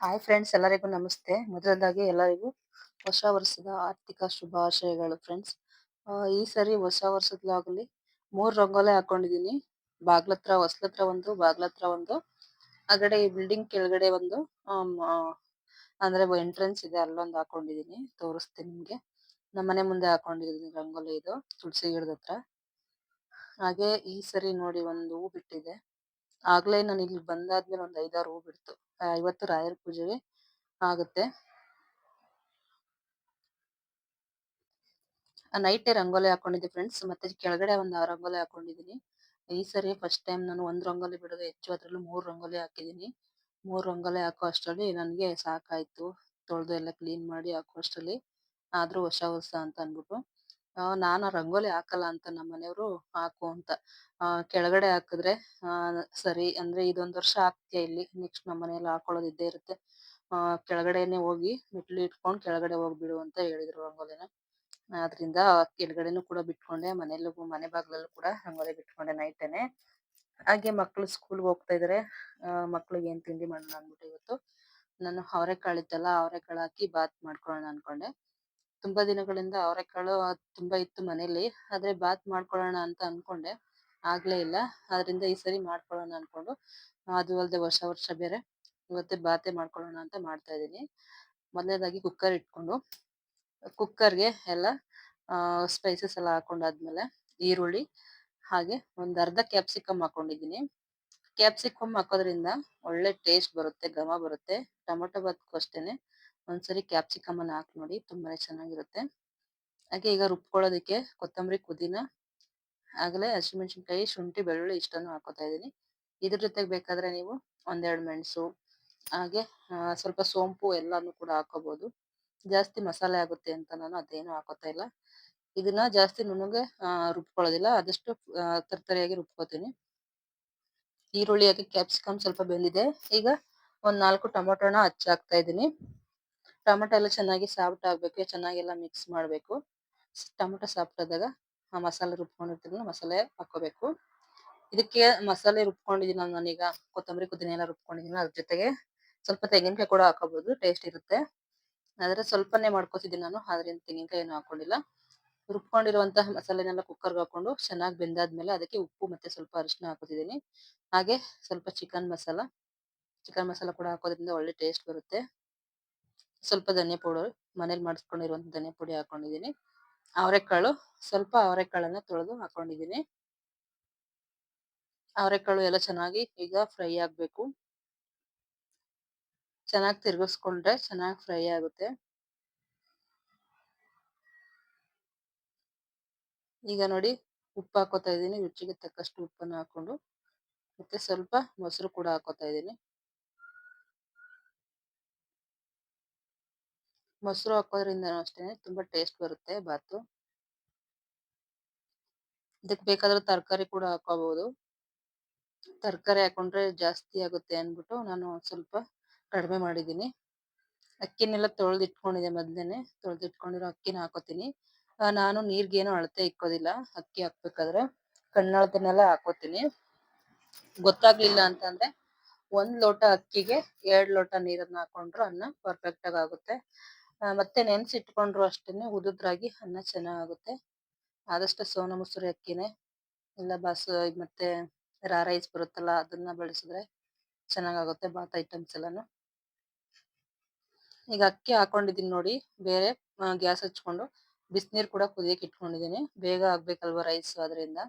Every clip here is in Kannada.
ಹಾಯ್ ಫ್ರೆಂಡ್ಸ್ ಎಲ್ಲರಿಗೂ ನಮಸ್ತೆ. ಮೊದಲದಾಗಿ ಎಲ್ಲರಿಗೂ ಹೊಸ ವರ್ಷದ ಆರ್ಥಿಕ ಶುಭಾಶಯಗಳು ಫ್ರೆಂಡ್ಸ್ ಈ ಸರಿ ಹೊಸ ವರ್ಷದಲಾಗಲಿ ಮೂರ್ ರಂಗೋಲೆ ಹಾಕೊಂಡಿದೀನಿ. ಬಾಗ್ಲತ್ರ, ಹೊಸ್ಲತ್ರ ಒಂದು, ಬಾಗ್ಲತ್ರ ಒಂದು. ಆಗಡೆ ಈ ಬಿಲ್ಡಿಂಗ್ ಕೆಳಗಡೆ ಒಂದು ಅಂದ್ರೆ ಎಂಟ್ರೆನ್ಸ್ ಇದೆ, ಅಲ್ಲೊಂದು ಹಾಕೊಂಡಿದೀನಿ. ತೋರಿಸ್ತೀನಿ ನಿಮ್ಗೆ. ನಮ್ಮನೆ ಮುಂದೆ ಹಾಕೊಂಡಿದೀನಿ ರಂಗೋಲಿ ಇದು, ತುಳಸಿ ಗಿಡದ ಹತ್ರ. ಹಾಗೆ ಈ ಸರಿ ನೋಡಿ ಒಂದು ಹೂ ಬಿಟ್ಟಿದೆ. ಆಗ್ಲೇ ನಾನು ಇಲ್ಲಿ ಬಂದಾದ್ಮೇಲೆ ಒಂದ್ ಐದಾರು ಹೂ ಬಿಡ್ತು. ಇವತ್ತು ರಾಯರ ಪೂಜೆಗೆ ಆಗುತ್ತೆ. ನೈಟೇ ರಂಗೋಲಿ ಹಾಕೊಂಡಿದ್ದೆ ಫ್ರೆಂಡ್ಸ್ ಮತ್ತೆ ಕೆಳಗಡೆ ಒಂದು ರಂಗೋಲಿ ಹಾಕೊಂಡಿದೀನಿ ಈ ಸರಿ ಫಸ್ಟ್ ಟೈಮ್ ನಾನು ಒಂದ್ ರಂಗೋಲಿ ಬಿಡೋದು ಹೆಚ್ಚು ಅದ್ರಲ್ಲೂ ಮೂರ್ ರಂಗೋಲಿ ಹಾಕಿದೀನಿ ಮೂರ್ ರಂಗೋಲಿ ಹಾಕೋ ಅಷ್ಟರಲ್ಲಿ ನನ್ಗೆ ಸಾಕಾಯ್ತು. ತೊಳೆದು ಎಲ್ಲ ಕ್ಲೀನ್ ಮಾಡಿ ಹಾಕೋ ಅಷ್ಟರಲ್ಲಿ. ಆದ್ರೂ ಹೊಸ ಹೊಸ ಅಂತ ಅನ್ಬಿಟ್ಟು ಆ, ನಾನು ರಂಗೋಲಿ ಹಾಕಲ್ಲ ಅಂತ ನಮ್ಮ ಮನೆಯವರು ಹಾಕು ಅಂತ. ಕೆಳಗಡೆ ಹಾಕಿದ್ರೆ ಸರಿ ಅಂದ್ರೆ ಇದೊಂದು ವರ್ಷ ಹಾಕ್ತೀಯ ಇಲ್ಲಿ ನೆಕ್ಸ್ಟ್ ನಮ್ಮ ಮನೆಯಲ್ಲಿ ಹಾಕೊಳ್ಳೋದು ಇದ್ದೇ ಇರುತ್ತೆ. ಕೆಳಗಡೆನೆ ಹೋಗಿ ಮೆಟ್ಲು ಇಟ್ಕೊಂಡು ಕೆಳಗಡೆ ಹೋಗ್ಬಿಡು ಅಂತ ಹೇಳಿದ್ರು ರಂಗೋಲಿನ. ಆದ್ರಿಂದ ಕೆಳಗಡೆನೂ ಕೂಡ ಬಿಟ್ಕೊಂಡೆ, ಮನೆಯಲ್ಲೂ ಮನೆ ಬಾಗ್ಲಲ್ಲೂ ಕೂಡ ರಂಗೋಲಿ ಬಿಟ್ಕೊಂಡೆ ನೈಟೇನೆ. ಹಾಗೆ ಮಕ್ಕಳು ಸ್ಕೂಲ್ಗೆ ಹೋಗ್ತಾ ಇದಾರೆ. ಮಕ್ಕಳಿಗೆ ಏನ್ ತಿಂಡಿ ಮಾಡೋಣ ಅಂದ್ಬಿಟ್ಟು ಇವತ್ತು. ನಾನು ಅವರೆಕಾಳು ಇತ್ತಲ್ಲ, ಅವರೆಕಾಳು ಹಾಕಿ ಬಾತ್ ಮಾಡ್ಕೊಳ್ಳೋಣ ಅನ್ಕೊಂಡೆ. ತುಂಬಾ ದಿನಗಳಿಂದ ಅವರೆಕಾಳು ತುಂಬಾ ಇತ್ತು ಮನೇಲಿ ಆದ್ರೆ ಬಾತ್ ಮಾಡ್ಕೊಳ್ಳೋಣ ಅಂತ ಅನ್ಕೊಂಡೆ. ಆಗ್ಲೇ ಇಲ್ಲ. ಆದ್ರಿಂದ ಈ ಸರಿ ಮಾಡ್ಕೊಳ್ಳೋಣ ಅನ್ಕೊಂಡು, ಅದು ಅಲ್ಲದೆ ವರ್ಷ ವರ್ಷ ಬೇರೆ. ಇವತ್ತೇ ಬಾತೆ ಮಾಡ್ಕೊಳ್ಳೋಣ ಅಂತ ಮಾಡ್ತಾ ಇದ್ದೀನಿ. ಮೊದಲನೇದಾಗಿ ಕುಕ್ಕರ್ ಇಟ್ಕೊಂಡು ಕುಕ್ಕರ್ಗೆ ಎಲ್ಲ ಸ್ಪೈಸಸ್ ಎಲ್ಲ ಹಾಕೊಂಡಾದ್ಮೇಲೆ ಈರುಳ್ಳಿ, ಹಾಗೆ ಒಂದ್ ಅರ್ಧ ಕ್ಯಾಪ್ಸಿಕಮ್ ಹಾಕೊಂಡಿದೀನಿ ಕ್ಯಾಪ್ಸಿಕಮ್ ಹಾಕೋದ್ರಿಂದ ಒಳ್ಳೆ ಟೇಸ್ಟ್ ಬರುತ್ತೆ, ಘಮ ಬರುತ್ತೆ. ಟೊಮೊಟೊ ಬಾತ್ಗೂ ಅಷ್ಟೇನೆ. ಒಂದ್ಸರಿ ಅನ್ನ ಹಾಕಿ ನೋಡಿ ತುಂಬಾನೇ ಚೆನ್ನಾಗಿರುತ್ತೆ. ಹಾಗೆ ಈಗ ರುಬ್ಕೊಳ್ಳೋದಕ್ಕೆ ಕೊತ್ತಂಬರಿ ಪುದೀನ ಆಗಲೇ ಹಸಿಮೆಣಸಿನ್ಕಾಯಿ ಶುಂಠಿ ಬೆಳ್ಳುಳ್ಳಿ ಇಷ್ಟನ್ನು ಹಾಕೋತಾ ಇದೀನಿ ಇದ್ರ ಜೊತೆಗೆ ಬೇಕಾದ್ರೆ ನೀವು ಒಂದೆರಡು ಮೆಣಸು ಹಾಗೆ ಸ್ವಲ್ಪ ಸೋಂಪು ಎಲ್ಲಾನು ಕೂಡ ಹಾಕೋಬಹುದು ಜಾಸ್ತಿ ಮಸಾಲೆ ಆಗುತ್ತೆ ಅಂತ ನಾನು ಅದೇನು ಹಾಕೋತಾ ಇಲ್ಲ. ಇದನ್ನ ಜಾಸ್ತಿ ನುಣ್ಣಗೆ ಆ, ರುಬ್ಕೊಳ್ಳೋದಿಲ್ಲ. ಆದಷ್ಟು ತರ್ತರಿಯಾಗಿ ರುಬ್ಕೋತೀನಿ. ಈರುಳ್ಳಿ ಹಾಗೆ ಕ್ಯಾಪ್ಸಿಕಮ್ ಸ್ವಲ್ಪ ಬೆಂದಿದೆ. ಈಗ ಒಂದ್ ನಾಲ್ಕು ಟೊಮೊಟೊನ ಹಚ್ಚಿ ಹಾಕ್ತಾ ಇದೀನಿ ಟೊಮೊಟೊ ಎಲ್ಲ ಚೆನ್ನಾಗಿ ಸಾಫ್ಟ್ ಆಗ್ಬೇಕು, ಚೆನ್ನಾಗೆಲ್ಲ ಮಿಕ್ಸ್ ಮಾಡಬೇಕು. ಟೊಮೊಟೊ ಸಾಫ್ಟ್ ಆದಾಗ ಆ ಮಸಾಲೆ ರುಬ್ಕೊಂಡಿರ್ತೀನಲ್ಲ ಮಸಾಲೆ ಹಾಕೋಬೇಕು ಇದಕ್ಕೆ ಮಸಾಲೆ ರುಬ್ಕೊಂಡಿದೀನಿ ನಾನೀಗ, ಕೊತ್ತಂಬರಿ ಕುದಿನ ಎಲ್ಲ ರುಬ್ಕೊಂಡಿದ್ದೀನಿ ಅದ್ರ ಜೊತೆಗೆ ಸ್ವಲ್ಪ ತೆಂಗಿನಕಾಯಿ ಕೂಡ ಹಾಕೋಬಹುದು ಟೇಸ್ಟ್ ಇರುತ್ತೆ. ಆದ್ರೆ ಸ್ವಲ್ಪನೇ ಮಾಡ್ಕೋತಿದ್ದೀನಿ ನಾನು, ಆದ್ರಿಂದ ತೆಂಗಿನಕಾಯಿ ಏನು ಹಾಕೊಂಡಿಲ್ಲ. ರುಬ್ಕೊಂಡಿರುವಂತಹ ಮಸಾಲೆನೆಲ್ಲ ಕುಕ್ಕರ್ಗೆ ಹಾಕೊಂಡು ಚೆನ್ನಾಗಿ ಬೆಂದಾದ್ಮೇಲೆ ಅದಕ್ಕೆ ಉಪ್ಪು ಮತ್ತೆ ಸ್ವಲ್ಪ ಅರಿಶಿನ ಹಾಕೋತಿದ್ದೀನಿ ಹಾಗೆ ಸ್ವಲ್ಪ ಚಿಕನ್ ಮಸಾಲ ಚಿಕನ್ ಮಸಾಲ ಕೂಡ ಹಾಕೋದ್ರಿಂದ ಒಳ್ಳೆ ಟೇಸ್ಟ್ ಬರುತ್ತೆ. ಸ್ವಲ್ಪ ಧನಿಯಾ ಪೌಡರ್ ಮನೇಲಿ ಮಾಡಿಸ್ಕೊಂಡಿರುವಂತ ಧನಿಯಾ ಪುಡಿ ಹಾಕೊಂಡಿದ್ದೀನಿ. ಅವರೆಕಾಳು ಸ್ವಲ್ಪ ಅವರೆಕಾಳನ್ನ ತೊಳೆದು ಹಾಕೊಂಡಿದ್ದೀನಿ. ಅವರೆಕಾಳು ಎಲ್ಲ ಚೆನ್ನಾಗಿ ಈಗ ಫ್ರೈ ಆಗ್ಬೇಕು. ಚೆನ್ನಾಗಿ ತಿರ್ಗಿಸ್ಕೊಂಡ್ರೆ ಚೆನ್ನಾಗಿ ಫ್ರೈ ಆಗುತ್ತೆ. ಈಗ ನೋಡಿ ಉಪ್ಪು ಹಾಕೋತಾ ಇದೀನಿ ರುಚಿಗೆ ತಕ್ಕಷ್ಟು ಉಪ್ಪನ್ನು ಹಾಕೊಂಡು ಮತ್ತೆ ಸ್ವಲ್ಪ ಮೊಸರು ಕೂಡ ಹಾಕೋತಾ ಇದೀನಿ ಮೊಸರು ಹಾಕೋದ್ರಿಂದ ಅಷ್ಟೇ ತುಂಬಾ ಟೇಸ್ಟ್ ಬರುತ್ತೆ ಬಾತು ಇದಕ್ ಬೇಕಾದ್ರೆ ತರಕಾರಿ ಕೂಡ ಹಾಕೋಬಹುದು ತರಕಾರಿ ಹಾಕೊಂಡ್ರೆ ಜಾಸ್ತಿ ಆಗುತ್ತೆ ಅನ್ಬಿಟ್ಟು ನಾನು ಸ್ವಲ್ಪ ಕಡಿಮೆ ಮಾಡಿದ್ದೀನಿ. ಅಕ್ಕಿನೆಲ್ಲ ತೊಳೆದು ಮೊದ್ಲೇನೆ ತೊಳೆದು ಇಟ್ಕೊಂಡಿರೋ ಅಕ್ಕಿನ ಹಾಕೋತೀನಿ. ನಾನು ನೀರ್ಗೇನು ಅಳತೆ ಇಕ್ಕೋದಿಲ್ಲ, ಅಕ್ಕಿ ಹಾಕ್ಬೇಕಾದ್ರೆ ಕಣ್ಣಳತೆನೆಲ್ಲ ಹಾಕೋತೀನಿ. ಗೊತ್ತಾಗ್ಲಿಲ್ಲ ಅಂತಂದ್ರೆ ಒಂದ್ ಲೋಟ ಅಕ್ಕಿಗೆ ಎರಡ್ ಲೋಟ ನೀರನ್ನ ಹಾಕೊಂಡ್ರು ಅನ್ನ ಪರ್ಫೆಕ್ಟ್ ಆಗಿ ಆಗುತ್ತೆ. ಮತ್ತೆ ನೆನ್ಸಿಟ್ಕೊಂಡ್ರು ಅಷ್ಟೇನೆ ಉದುದ್ರಾಗಿ ಅನ್ನ ಚೆನ್ನಾಗಾಗುತ್ತೆ ಆದಷ್ಟು ಸೋನ ಮೊಸರು, ಅಕ್ಕಿನೇ, ಇಲ್ಲ ಬಸ್ ಮತ್ತೆ ರಾ ರೈಸ್ ಬರುತ್ತಲ್ಲ, ಅದನ್ನ ಬಳಸಿದ್ರೆ ಚೆನ್ನಾಗಾಗುತ್ತೆ ಬಾತ್ ಐಟಮ್ಸ್ ಎಲ್ಲಾನು. ಈಗ ಅಕ್ಕಿ ಹಾಕೊಂಡಿದೀನಿ ನೋಡಿ, ಬೇರೆ ಗ್ಯಾಸ್ ಹಚ್ಕೊಂಡು ಬಿಸಿನೀರ್ ಕೂಡ ಕುದಿಯಕ್ಕೆ ಇಟ್ಕೊಂಡಿದೀನಿ. ಬೇಗ ಆಗ್ಬೇಕಲ್ವ ರೈಸ್ ಅದರಿಂದ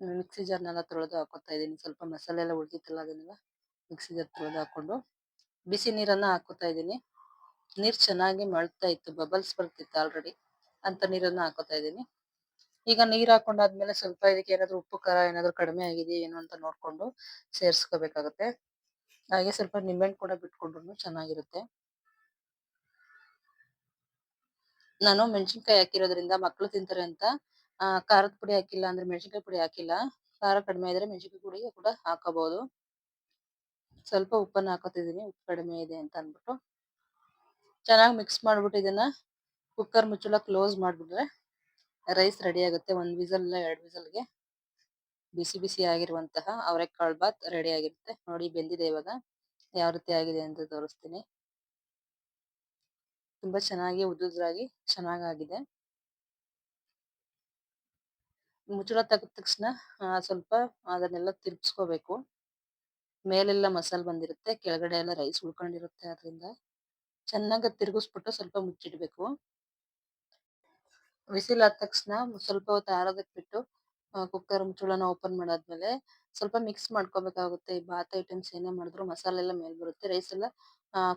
ಮಿಕ್ಸಿ ಜಾರ್ನೆಲ್ಲ ತೊಳೆದು ಹಾಕೋತಾ ಇದೀನಿ. ಸ್ವಲ್ಪ ಮಸಾಲೆ ಎಲ್ಲ ಉಳಿದಿತ್ತಲ್ಲ ಅದನ್ನೆಲ್ಲ ಮಿಕ್ಸಿ ಜಾರ್ ತೊಳೆದು ಹಾಕೊಂಡು ಬಿಸಿ ನೀರನ್ನ ಹಾಕೋತಾ ಇದೀನಿ. ನೀರ್ ಚೆನ್ನಾಗಿ ಮಳ್ತಾ ಇತ್ತು ಬಬಲ್ಸ್ ಬರ್ತಿತ್ತು ಆಲ್ರೆಡಿ ಅಂತ ನೀರನ್ನ ಹಾಕೋತಾ ಇದೀನಿ ಈಗ ನೀರ್ ಹಾಕೊಂಡಾದ್ಮೇಲೆ ಸ್ವಲ್ಪ ಇದಕ್ಕೆ ಏನಾದ್ರು ಉಪ್ಪು, ಖಾರ ಏನಾದ್ರು ಕಡಿಮೆ ಆಗಿದೆಯಾ ಏನೋ ಅಂತ ನೋಡ್ಕೊಂಡು ಸೇರ್ಸ್ಕೋಬೇಕಾಗತ್ತೆ. ಹಾಗೆ ಸ್ವಲ್ಪ ನಿಂಬೆಹಣ್ಣು ಕೂಡ ಬಿಟ್ಕೊಂಡ್ರು ಚೆನ್ನಾಗಿರುತ್ತೆ. ನಾನು ಮೆಣಸಿನ್ಕಾಯಿ ಹಾಕಿರೋದ್ರಿಂದ ಮಕ್ಕಳು ತಿಂತಾರೆ ಅಂತ ಖಾರದ ಪುಡಿ ಹಾಕಿಲ್ಲ ಅಂದ್ರೆ ಮೆಣಸಿನ್ಕಾಯಿ ಪುಡಿ ಹಾಕಿಲ್ಲ. ಖಾರ ಕಡಿಮೆ ಇದ್ರೆ ಮೆಣಸಿನ್ಕಾಯಿ ಪುಡಿ ಕೂಡ ಹಾಕೋಬಹುದು. ಸ್ವಲ್ಪ ಉಪ್ಪನ್ನ ಹಾಕೋತಿದೀನಿ ಉಪ್ಪು ಕಡಿಮೆ ಇದೆ ಅಂತ ಅನ್ಬಿಟ್ಟು ಚೆನ್ನಾಗಿ ಮಿಕ್ಸ್ ಮಾಡ್ಬಿಟ್ಟು ಇದನ್ನ ಕುಕ್ಕರ್ ಮುಚ್ಚಳ ಕ್ಲೋಸ್ ಮಾಡಿಬಿಟ್ರೆ ರೈಸ್ ರೆಡಿ ಆಗುತ್ತೆ. ಒಂದ್ ವಿಸಲ್ ಇಲ್ಲ, ಎರಡ್ ವಿಸಲ್ಗೆ. ಬಿಸಿ ಬಿಸಿ ಆಗಿರುವಂತಹ ಅವರೆಕಾಳು ಬಾತ್ ರೆಡಿ ಆಗಿರುತ್ತೆ. ನೋಡಿ ಬೆಂದಿದೆ ಇವಾಗ. ಯಾವ ರೀತಿ ಆಗಿದೆ ಅಂತ ತೋರಿಸ್ತೀನಿ. ತುಂಬಾ ಚೆನ್ನಾಗಿ ಉದುದ್ರಾಗಿ ಚೆನ್ನಾಗಾಗಿದೆ ಮುಚ್ಚಳ ತೆಗೆದ ತಕ್ಷಣ ಸ್ವಲ್ಪ ಅದನ್ನೆಲ್ಲ ತಿರ್ಗಿಸ್ಕೋಬೇಕು. ಮೇಲೆಲ್ಲ ಮಸಾಲೆ ಬಂದಿರುತ್ತೆ, ಕೆಳಗಡೆ ಎಲ್ಲ ರೈಸ್ ಉಳ್ಕೊಂಡಿರುತ್ತೆ ಅದರಿಂದ. ಚೆನ್ನಾಗಿ ತಿರುಗಿಸ್ಬಿಟ್ಟು ಸ್ವಲ್ಪ ಮುಚ್ಚಿಡಬೇಕು. ವಿಸಿಲ್ ಆದ ತಕ್ಷಣ ಸ್ವಲ್ಪ ಹೊತ್ತು ಆರೋದಕ್ಕೆ ಬಿಟ್ಟು ಕುಕ್ಕರ್ ಮುಚ್ಚಳನ ಓಪನ್ ಮಾಡಾದ್ಮೇಲೆ ಸ್ವಲ್ಪ ಮಿಕ್ಸ್ ಮಾಡ್ಕೋಬೇಕಾಗುತ್ತೆ. ಈ ಬಾತ್ ಐಟಮ್ಸ್ ಏನೇ ಮಾಡಿದ್ರು ಮಸಾಲೆ ಎಲ್ಲ ಮೇಲ್ ಬರುತ್ತೆ. ರೈಸ್ ಎಲ್ಲ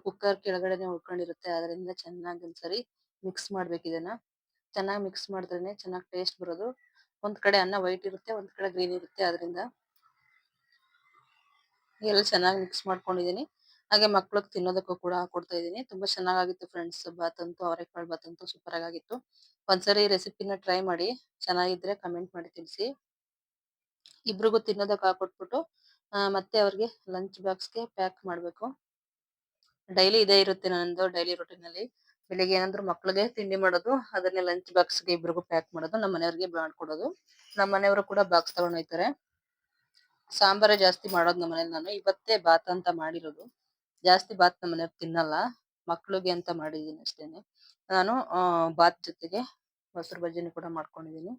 ಕುಕ್ಕರ್ ಕೆಳಗಡೆನೆ ಉಳ್ಕೊಂಡಿರುತ್ತೆ. ಅದರಿಂದ ಚೆನ್ನಾಗಿ ಒಂದ್ಸರಿ ಮಿಕ್ಸ್ ಮಾಡ್ಬೇಕು ಇದನ್ನ. ಚೆನ್ನಾಗಿ ಮಿಕ್ಸ್ ಮಾಡಿದ್ರೇನೆ ಚೆನ್ನಾಗಿ ಟೇಸ್ಟ್ ಬರೋದು. ಒಂದ್ ಕಡೆ ಅನ್ನ ವೈಟ್ ಇರುತ್ತೆ, ಒಂದ್ ಕಡೆ ಗ್ರೀನ್ ಇರುತ್ತೆ. ಅದರಿಂದ ಎಲ್ಲ ಚೆನ್ನಾಗಿ ಮಿಕ್ಸ್ ಮಾಡ್ಕೊಂಡಿದೀನಿ ಹಾಗೆ ಮಕ್ಕಳಿಗೆ ತಿನ್ನೋದಕ್ಕೂ ಕೂಡ ಕೊಡ್ತಾ ಇದೀನಿ ತುಂಬಾ ಚೆನ್ನಾಗಾಗಿತ್ತು ಫ್ರೆಂಡ್ಸ್ ಬಾತ್ ಅಂತೂ ಅವರೆಕಾಳು ಅಂತೂ ಸೂಪರ್ ಆಗಿತ್ತು ಒಂದ್ಸರಿ ರೆಸಿಪಿನ ಟ್ರೈ ಮಾಡಿ, ಚೆನ್ನಾಗಿದ್ರೆ ಕಮೆಂಟ್ ಮಾಡಿ ತಿಳಿಸಿ. ಇಬ್ರಿಗೂ ತಿನ್ನೋದಕ್ಕೆ ಹಾಕೊಟ್ಬಿಟ್ಟು ಮತ್ತೆ ಅವ್ರಿಗೆ ಲಂಚ್ ಬಾಕ್ಸ್ಗೆ ಪ್ಯಾಕ್ ಮಾಡಬೇಕು. ಡೈಲಿ ಇದೇ ಇರುತ್ತೆ ನನ್ನದು, ಡೈಲಿ ರೊಟೀನ್ ಅಲ್ಲಿ ಬೆಳಿಗ್ಗೆ ಏನಾದ್ರು ಮಕ್ಳಿಗೆ ತಿಂಡಿ ಮಾಡೋದು, ಅದನ್ನೇ ಲಂಚ್ ಬಾಕ್ಸ್ಗೆ ಇಬ್ರಿಗೂ ಪ್ಯಾಕ್ ಮಾಡೋದು, ನಮ್ಮ ಮನೆಯವ್ರಿಗೆ ಮಾಡ್ಕೊಡೋದು. ನಮ್ಮ ಮನೆಯವರು ಕೂಡ ಬಾಕ್ಸ್ ತಗೊಂಡ್ ಹೋಯ್ತಾರೆ ಸಾಂಬಾರೇ ಜಾಸ್ತಿ ಮಾಡೋದು ನಮ್ಮ ಮನೇಲಿ ನಾನು, ಇವತ್ತೇ ಬಾತ್ ಅಂತ ಮಾಡಿರೋದು. ಜಾಸ್ತಿ ಬಾತ್ ನಮ್ಮ ಮನೆಯವ್ರು ತಿನ್ನಲ್ಲ. ಮಕ್ಳಿಗೆ ಅಂತ ಮಾಡಿದೀನಿ ಅಷ್ಟೇನೆ. ನಾನು ಬಾತ್ ಜೊತೆಗೆ ಮೊಸರು ಬಜ್ಜಿನೂ ಕೂಡ ಮಾಡ್ಕೊಂಡಿದ್ದೀನಿ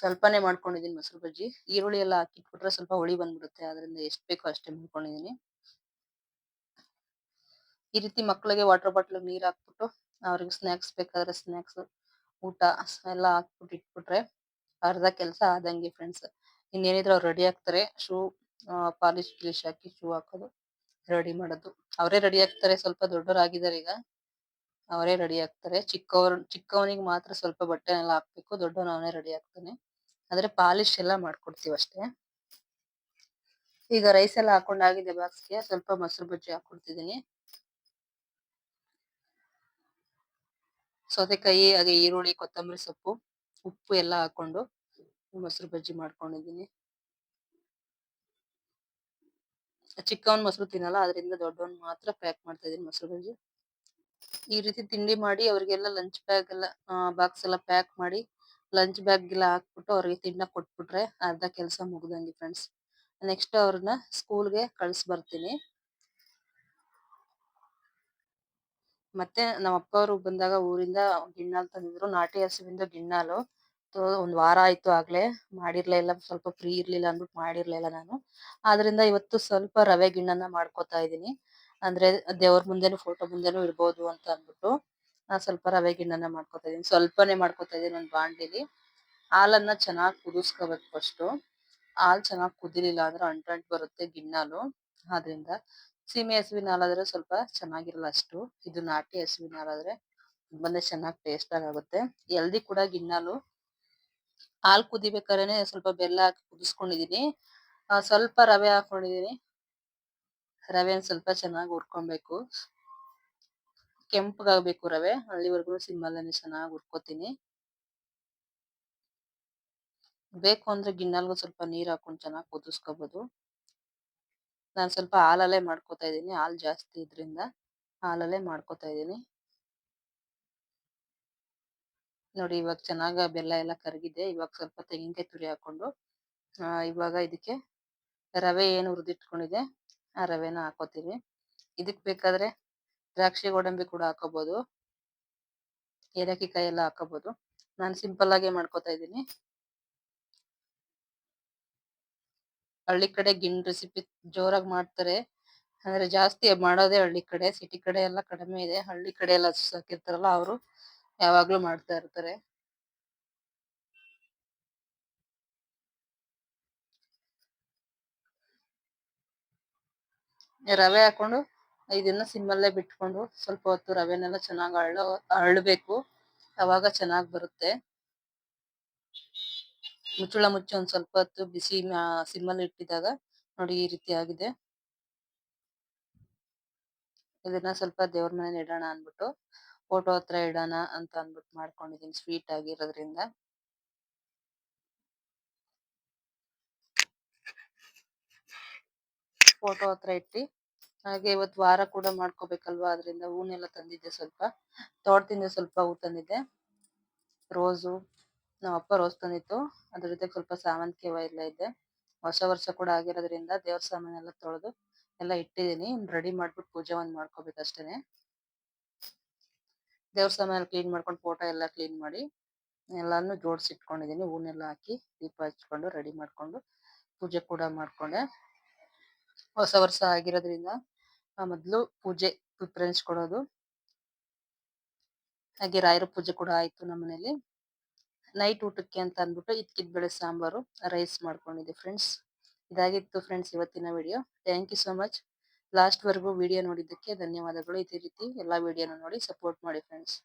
ಸ್ವಲ್ಪನೇ ಮಾಡ್ಕೊಂಡಿದ್ದೀನಿ ಮೊಸರು ಬಜ್ಜಿ. ಈರುಳ್ಳಿ ಎಲ್ಲ ಹಾಕಿಟ್ಬಿಟ್ರೆ ಸ್ವಲ್ಪ ಹುಳಿ ಬಂದ್ಬಿಡುತ್ತೆ. ಅದರಿಂದ ಎಷ್ಟ್ ಬೇಕೋ ಅಷ್ಟೇ ಮಾಡ್ಕೊಂಡಿದೀನಿ. ಈ ರೀತಿ ಮಕ್ಕಳಿಗೆ ವಾಟರ್ ಬಾಟ್ಲ್ ನೀರ್ ಹಾಕ್ಬಿಟ್ಟು ಅವ್ರಿಗೆ ಸ್ನಾಕ್ಸ್ ಬೇಕಾದ್ರೆ ಸ್ನಾಕ್ಸ್, ಊಟ ಎಲ್ಲ ಹಾಕ್ಬಿಟ್ಟು ಇಟ್ಬಿಟ್ರೆ ಅರ್ಧ ಕೆಲಸ ಆದಂಗೆ ಫ್ರೆಂಡ್ಸ್ ಇನ್ನೇನಿದ್ರು ಅವ್ರು ರೆಡಿ ಆಗ್ತಾರೆ. ಶೂ ಪಾಲಿಶ್ ಗಿಲಿಶ್ ಹಾಕಿ ಶೂ ಹಾಕೋದು. ರೆಡಿ ಮಾಡೋದು. ಅವರೇ ರೆಡಿ ಆಗ್ತಾರೆ, ಸ್ವಲ್ಪ ದೊಡ್ಡವರಾಗಿದ್ದಾರೆ ಈಗ. ಅವರೇ ರೆಡಿ ಆಗ್ತಾರೆ. ಚಿಕ್ಕವರು, ಚಿಕ್ಕವನಿಗೆ ಮಾತ್ರ ಸ್ವಲ್ಪ ಬಟ್ಟೆನೆಲ್ಲ ಹಾಕ್ಬೇಕು, ದೊಡ್ಡವನು ಅವನೇ ರೆಡಿ ಆಗ್ತಾನೆ. ಆದ್ರೆ ಪಾಲಿಶ್ ಎಲ್ಲ ಮಾಡ್ಕೊಡ್ತೀವಿ ಅಷ್ಟೇ. ಈಗ ರೈಸ್ ಎಲ್ಲ ಹಾಕೊಂಡಾಗಿದೆ ಬಾಕ್ಸ್ಗೆ, ಸ್ವಲ್ಪ ಮೊಸರು ಬಜ್ಜಿ ಹಾಕೊಡ್ತಿದೀನಿ ಸೌತೆಕಾಯಿ, ಹಾಗೆ ಈರುಳ್ಳಿ, ಕೊತ್ತಂಬರಿ ಸೊಪ್ಪು, ಉಪ್ಪು ಎಲ್ಲ ಹಾಕೊಂಡು ಮೊಸರು ಬಜ್ಜಿ ಮಾಡ್ಕೊಂಡಿದೀನಿ ಚಿಕ್ಕವನ್ ಮೊಸರು ತಿನ್ನಲ್ಲ, ಅದರಿಂದ ದೊಡ್ಡವನ್ ಮಾತ್ರ ಪ್ಯಾಕ್ ಮಾಡ್ತಾ ಇದೀನಿ ಮೊಸರು ಈ ರೀತಿ ತಿಂಡಿ ಮಾಡಿ ಅವ್ರಿಗೆಲ್ಲ ಲಂಚ್ ಬ್ಯಾಗ್ ಎಲ್ಲ ಬಾಕ್ಸ್ ಎಲ್ಲ ಪ್ಯಾಕ್ ಮಾಡಿ ಲಂಚ್ ಬ್ಯಾಗ್ ಎಲ್ಲ ಹಾಕ್ಬಿಟ್ಟು ಅವ್ರಿಗೆ ತಿನ್ನ ಕೊಟ್ಬಿಟ್ರೆ ಅರ್ಧ ಕೆಲಸ ಮುಗ್ದಂಗೆ ಫ್ರೆಂಡ್ಸ್ ನೆಕ್ಸ್ಟ್ ಅವ್ರನ್ನ ಸ್ಕೂಲ್ಗೆ ಕಳ್ಸಿ ಬರ್ತೀನಿ. ಮತ್ತೆ ನಮ್ಮ ಅಪ್ಪ ಅವರು ಬಂದಾಗ ಊರಿಂದ ಗಿಣ್ಣಾಲ್ ತಂದಿದ್ರು, ನಾಟಿ ಹಸುವಿಂದ ಗಿಣ್ಣಾಲು. ಒಂದ್ ವಾರ ಆಯ್ತು ಆಗ್ಲೇ. ಮಾಡಿರಲಿಲ್ಲ ಸ್ವಲ್ಪ ಫ್ರೀ ಇರಲಿಲ್ಲ ಅಂದ್ಬಿಟ್ಟು ಮಾಡಿರಲಿಲ್ಲ ನಾನು. ಆದ್ರಿಂದ ಇವತ್ತು ಸ್ವಲ್ಪ ರವೆ ಗಿಣ್ಣನ ಮಾಡ್ಕೊತಾ ಇದ್ದೀನಿ. ಅಂದ್ರೆ ದೇವ್ರ ಮುಂದೆನು ಫೋಟೋ ಮುಂದೆನು ಇಡ್ಬೋದು ಅಂತ ಅಂದ್ಬಿಟ್ಟು ನಾ ಸ್ವಲ್ಪ ರವೆ ಗಿಣ್ಣನ ಮಾಡ್ಕೊತಾ ಇದೀನಿ ಸ್ವಲ್ಪನೇ ಮಾಡ್ಕೊತಾ ಇದೀನಿ ಒಂದ್ ಬಾಂಡ್ಲಿಲಿ ಹಾಲನ್ನ ಚೆನ್ನಾಗಿ ಕುದಿಸ್ಕೋಬೇಕು ಫಸ್ಟ್ ಹಾಲ್ ಚೆನ್ನಾಗಿ ಕುದಿಲಿಲ್ಲ ಅಂದ್ರೆ ಅಂಟಂಟ್ ಅಂಟ್ ಬರುತ್ತೆ ಗಿಣ್ಣಾಲು ಆದ್ರಿಂದ ಸೀಮೆ ಹಸುವಿನ ಹಾಲಾದ್ರೆ ಸ್ವಲ್ಪ ಚೆನ್ನಾಗಿರಲ್ಲ ಅಷ್ಟು. ಇದು ನಾಟಿ ಹಸುವಿನ ಹಾಲಾದ್ರೆ ತುಂಬಾನೇ ಚೆನ್ನಾಗಿ ಟೇಸ್ಟ್ ಆಗುತ್ತೆ. ಹೆಲ್ದಿ ಕೂಡ ಗಿಣ್ಣಾಲು ಹಾಲ್ ಕುದಿಬೇಕಾದ್ರೇನೆ ಸ್ವಲ್ಪ ಬೆಲ್ಲ ಹಾಕಿ ಕುದಿಸ್ಕೊಂಡಿದೀನಿ. ಸ್ವಲ್ಪ ರವೆ ಹಾಕೊಂಡಿದೀನಿ. ರವೆ ಸ್ವಲ್ಪ ಚೆನ್ನಾಗಿ ಹುರ್ಕೊಬೇಕು. ಕೆಂಪಗಾಗ್ಬೇಕು ರವೆ. ಅಲ್ಲಿವರೆಗೂ ಸಿಮ್ಮಲ್ಲೇ ಚೆನ್ನಾಗಿ ಹುರ್ಕೋತೀನಿ. ಬೇಕು ಅಂದ್ರೆ ಗಿಣ್ಣಲ್ಗೂ ಸ್ವಲ್ಪ ನೀರ್ ಹಾಕೊಂಡು ಚೆನ್ನಾಗಿ ಕುದಿಸ್ಕೋಬಹುದು ನಾನು ಸ್ವಲ್ಪ ಹಾಲಲ್ಲೇ ಮಾಡ್ಕೊತಾ ಇದೀನಿ. ಹಾಲು ಜಾಸ್ತಿ ಇದ್ರಿಂದ ಹಾಲಲ್ಲೇ ಮಾಡ್ಕೊತಾ ಇದೀನಿ. ನೋಡಿ ಇವಾಗ ಚೆನ್ನಾಗ ಬೆಲ್ಲ ಎಲ್ಲ ಕರಗಿದೆ ಇವಾಗ ಸ್ವಲ್ಪ ತೆಂಗಿನಕಾಯಿ ತುರಿ ಹಾಕೊಂಡು ಆ, ಇವಾಗ ಇದಕ್ಕೆ ರವೆ ಏನು ಹುರಿದಿಟ್ಕೊಂಡಿದೆ, ಆ ರವೆನ ಹಾಕೋತೀವಿ. ಇದಕ್ ಬೇಕಾದ್ರೆ ದ್ರಾಕ್ಷಿ ಗೋಡಂಬಿ ಕೂಡ ಹಾಕೋಬಹುದು ಏಲಕ್ಕಿ ಕಾಯಿ ಎಲ್ಲ ಹಾಕೋಬಹುದು ನಾನು ಸಿಂಪಲ್ ಆಗಿ ಮಾಡ್ಕೊತಾ ಇದ್ದೀನಿ. ಹಳ್ಳಿ ಕಡೆ ಗಿಣ್ ರೆಸಿಪಿ ಜೋರಾಗಿ ಮಾಡ್ತಾರೆ. ಅಂದ್ರೆ ಜಾಸ್ತಿ ಮಾಡೋದೇ ಹಳ್ಳಿ ಕಡೆ, ಸಿಟಿ ಕಡೆ ಎಲ್ಲ ಕಡಿಮೆ ಇದೆ. ಹಳ್ಳಿ ಕಡೆ ಎಲ್ಲ ಸಾಕಿರ್ತಾರಲ್ಲ ಅವರು. ಯಾವಾಗ್ಲೂ ಮಾಡ್ತಾ ಇರ್ತಾರೆ. ರವೆ ಹಾಕೊಂಡು ಇದನ್ನ ಸಿಮ್ಮಲ್ಲೇ ಬಿಟ್ಕೊಂಡು ಸ್ವಲ್ಪ ಹೊತ್ತು ರವೆನೆಲ್ಲ ಚೆನ್ನಾಗಿ ಅಳ್ಳ ಅರಳಬೇಕು ಅವಾಗ ಚೆನ್ನಾಗಿ ಬರುತ್ತೆ. ಮುಚ್ಚಳ ಮುಚ್ಚಿ ಒಂದ್ ಸ್ವಲ್ಪ ಹೊತ್ತು ಬಿಸಿ ಸಿಮ್ಮಲ್ಲಿ ಇಟ್ಟಿದಾಗ ನೋಡಿ ಈ ರೀತಿ ಆಗಿದೆ. ಇದನ್ನ ಸ್ವಲ್ಪ ದೇವ್ರ ಮನೇಲಿ ಇಡೋಣ ಅನ್ಬಿಟ್ಟು ಫೋಟೋ ಹತ್ರ ಇಡೋಣ ಅಂತ ಅಂದ್ಬಿಟ್ಟು ಮಾಡ್ಕೊಂಡಿದೀನಿ ಸ್ವೀಟ್ ಆಗಿರೋದ್ರಿಂದ. ಫೋಟೋ ಹತ್ರ ಇಟ್ಟು. ಹಾಗೆ ಇವತ್ತು ವಾರ ಕೂಡ ಮಾಡ್ಕೋಬೇಕಲ್ವಾ? ಅದರಿಂದ ಹೂನೆಲ್ಲ ತಂದಿದ್ದೆ ಸ್ವಲ್ಪ. ತೋಟದಿಂದ ಸ್ವಲ್ಪ ಹೂ ತಂದಿದ್ದೆ. ರೋಸು, ನಮ್ಮ ಅಪ್ಪ ರೋಸ್ ತಂದಿತ್ತು. ಅದ್ರ ಜೊತೆ ಸ್ವಲ್ಪ ಸಾವಂತಿಗೆ ಹೂವ ಎಲ್ಲ ಇದೆ ಹೊಸ ವರ್ಷ ಕೂಡ ಆಗಿರೋದ್ರಿಂದ ದೇವ್ರ ಸಾಮಾನೆಲ್ಲ ತೊಳೆದು ಎಲ್ಲ ಇಟ್ಟಿದೀನಿ ರೆಡಿ ಮಾಡ್ಬಿಟ್ಟು ಪೂಜೆ ಒಂದ್ ಮಾಡ್ಕೋಬೇಕು ಅಷ್ಟೇನೆ ದೇವ್ರ ಸಾಮಾನು ಕ್ಲೀನ್ ಮಾಡ್ಕೊಂಡು ಫೋಟೋ ಎಲ್ಲ ಕ್ಲೀನ್ ಮಾಡಿ, ಎಲ್ಲಾನು ಜೋಡಿಸಿ ಇಟ್ಕೊಂಡಿದ್ದೀನಿ ಹೂನೆಲ್ಲ ಹಾಕಿ ದೀಪ ಹಚ್ಕೊಂಡು ರೆಡಿ ಮಾಡ್ಕೊಂಡು ಪೂಜೆ ಕೂಡ ಮಾಡ್ಕೊಂಡೆ. ಹೊಸ ವರ್ಷ ಆಗಿರೋದ್ರಿಂದ ಮೊದಲು ಪೂಜೆ ಪ್ರಿಫರೆನ್ಸ್ ಕೊಡೋದು. ಹಾಗೆ ರಾಯರ ಪೂಜೆ ಕೂಡ ಆಯ್ತು ನಮ್ಮ ಮನೇಲಿ. ನೈಟ್ ಊಟಕ್ಕೆ ಅಂತ ಅಂದ್ಬಿಟ್ಟು ಇದ್ಕಿದ್ ಬೆಳೆ ಸಾಂಬಾರು ರೈಸ್ ಮಾಡ್ಕೊಂಡಿದ್ದೆ ಫ್ರೆಂಡ್ಸ್ ಇದಾಗಿತ್ತು ಫ್ರೆಂಡ್ಸ್ ಇವತ್ತಿನ video thank you so much last ವರೆಗೂ ವಿಡಿಯೋ ನೋಡಿದ್ದಕ್ಕೆ ಧನ್ಯವಾದಗಳು. ಇದೇ ರೀತಿ ಎಲ್ಲಾ ವಿಡಿಯೋನ ನೋಡಿ ಸಪೋರ್ಟ್ ಮಾಡಿ ಫ್ರೆಂಡ್ಸ್